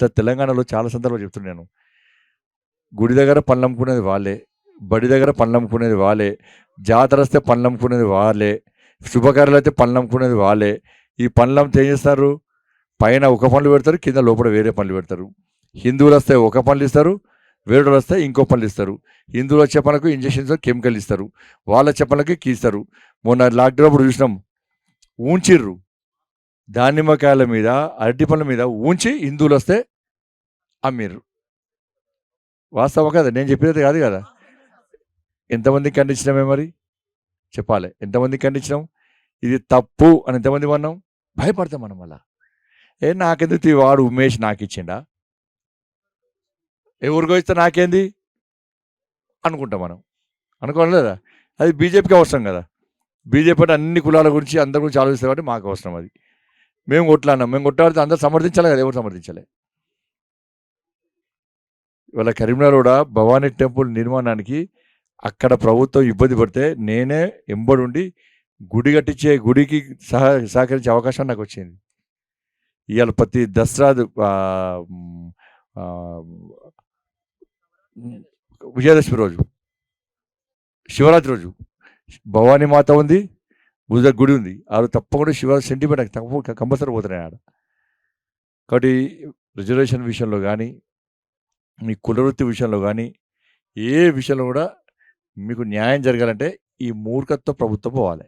ఇట్లా తెలంగాణలో చాలా సందర్భాలు చెప్తున్నాను గుడి దగ్గర పనులు అమ్ముకునేది వాళ్ళే బడి దగ్గర పనులు అమ్ముకునేది వాళ్ళే జాతర వస్తే పనులు అమ్ముకునేది వాళ్ళే శుభకార్యాలు అయితే పనులు అమ్ముకునేది వాళ్ళే. ఈ పనులు ఏం చేస్తారు? పైన ఒక పనులు పెడతారు కింద లోపల వేరే పనులు పెడతారు. హిందువులు వస్తే ఒక పనులు ఇస్తారు వేరే వస్తే ఇంకో పనులు ఇస్తారు. హిందువుల చెప్పలకు ఇంజక్షన్స్ కెమికల్ ఇస్తారు. వాళ్ళ చెప్పలకి కీస్తారు మొన్న లాక్డౌన్ అప్పుడు చూసినాం ఊంచిర్రు. దానిమ్మకాయల మీద అరటి పళ్ళ మీద ఊంచి హిందువులు వస్తే అమ్మిర్రు వాస్తవం కదా? నేను చెప్పేది కాదు కదా? ఎంతమందికి ఖండించినామే మరి? చెప్పాలి. ఎంతమందికి ఖండించినాం? ఇది తప్పు అని ఎంతమంది అన్నాం భయపడతాం మనం అలా ఏ నాకెందుకు వాడు ఉమేష్ నాకు ఇచ్చిండా? ఎవరికో ఇస్తే నాకేంది? అనుకుంటాం మనం. అనుకోలేదా అది బీజేపీకి అవసరం కదా? బీజేపీ అంటే అన్ని కులాల గురించి అందరి గురించి ఆలోచిస్తారు కాబట్టి మాకు అవసరం అది. మేము కొట్లాడినాం. మేము కొట్లాడితే అందరూ సమర్థించాలి కదా? ఎవరు సమర్థించాలి? ఇవాళ కరీంనగర్ కూడా భవానీ టెంపుల్ నిర్మాణానికి అక్కడ ప్రభుత్వం ఇబ్బంది పడితే నేనే ఎంబడుండి గుడి కట్టించే గుడికి సహ సహకరించే అవకాశం నాకు వచ్చింది. ఇవాళ ప్రతి దసరా విజయదశమి రోజు శివరాత్రి రోజు భవానీ మాత ఉంది బుధ గుడి ఉంది. ఆ తప్పకుండా శివరాత్రి సెంటిమెంట్ తప్ప కంపల్సరీ పోతున్నాయి ఆడ. కాబట్టి రిజర్వేషన్ విషయంలో కానీ మీ కులవృత్తి విషయంలో కానీ ఏ విషయంలో కూడా మీకు న్యాయం జరగాలంటే ఈ మూర్ఖత్వ ప్రభుత్వం పోవాలి.